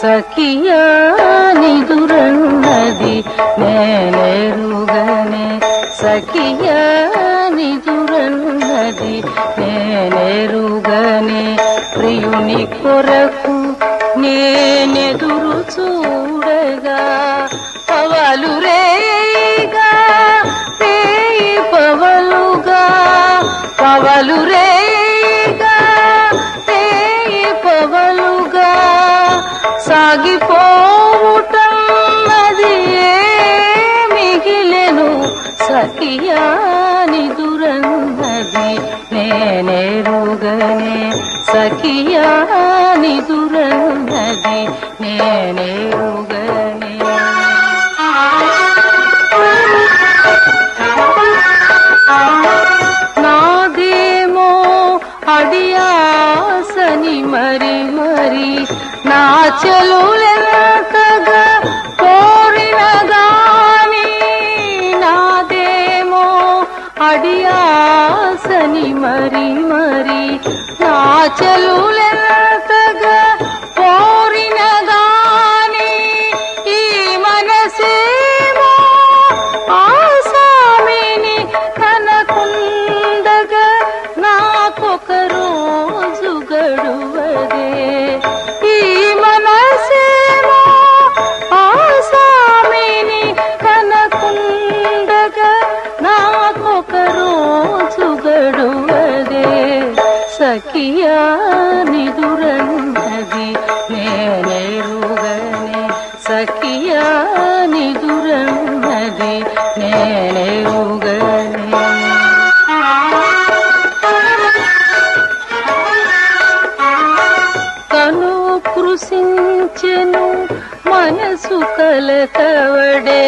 సఖియా నిదురన్నది నేనెరుగా సఖియా నిదురన్నది నేనేరుగనే ప్రియుని కొరకు నేనెదురు చూడగా పవలు రేగా రేయి పవలుగా పవలు రేగా రేయి పవలుగా సాగిపో సఖియాని దురన్నది నేనేరుగనే నాదేమో అడియాసని మరి మరి నా చెలులెంతగా కోరిన గాని నాదేమో అడియాసని మరి నా చెలులెంతగా సఖియా నిదురన్నది నేనేరుగనే సఖియా నిదురన్నది నేనేరుగనే కను కృషించెను మనసు కలకవడే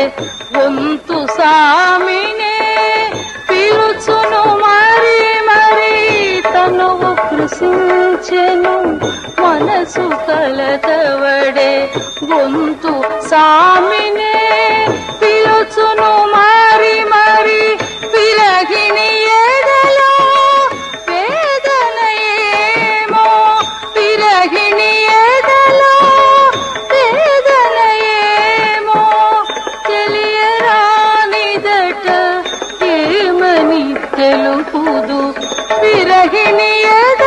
తవడే గొంతు సామినే. పిలుచును మరి మరి విరగిని ఎదలో వేదనయేమో. విరగిని ఎదలో వేదనయేమో. తెలియరానిదట ఏమని తెలుపుదు? విరగిని ఎద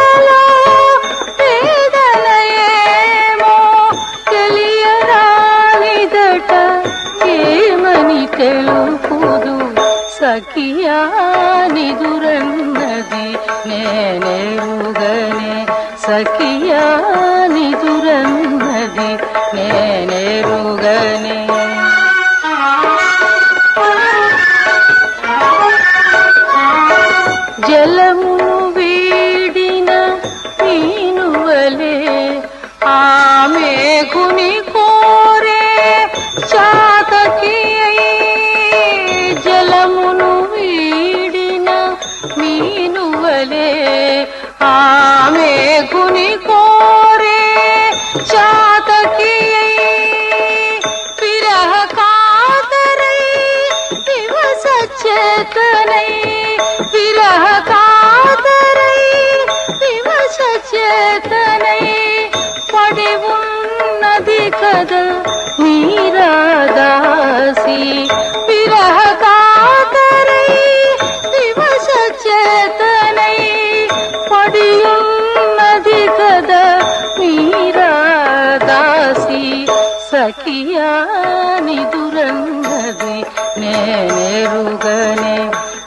ఏమని తెలుపుదు సఖియా నిదురన్నది నేనేరుగనే సఖియా నిదురన్నది ఆమె గుని కోరే చాతకి విరహ కాతరై దివస చేతనై విరహ కాతరై దివస చేతనై పడి ఉన్నది కదా మీరాదాసి సఖియా నిదురంగది నేనెరుగనే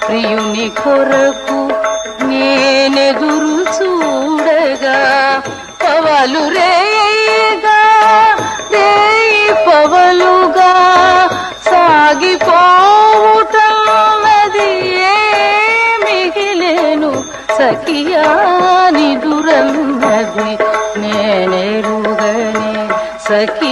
ప్రియుని కొరకు నేనెదురు చూడగా పవలు రేగా రేయి పవలుగా సాగిపోవుట అది మిగిలేను సఖియా నిదురంగది నేనెరుగనే సఖి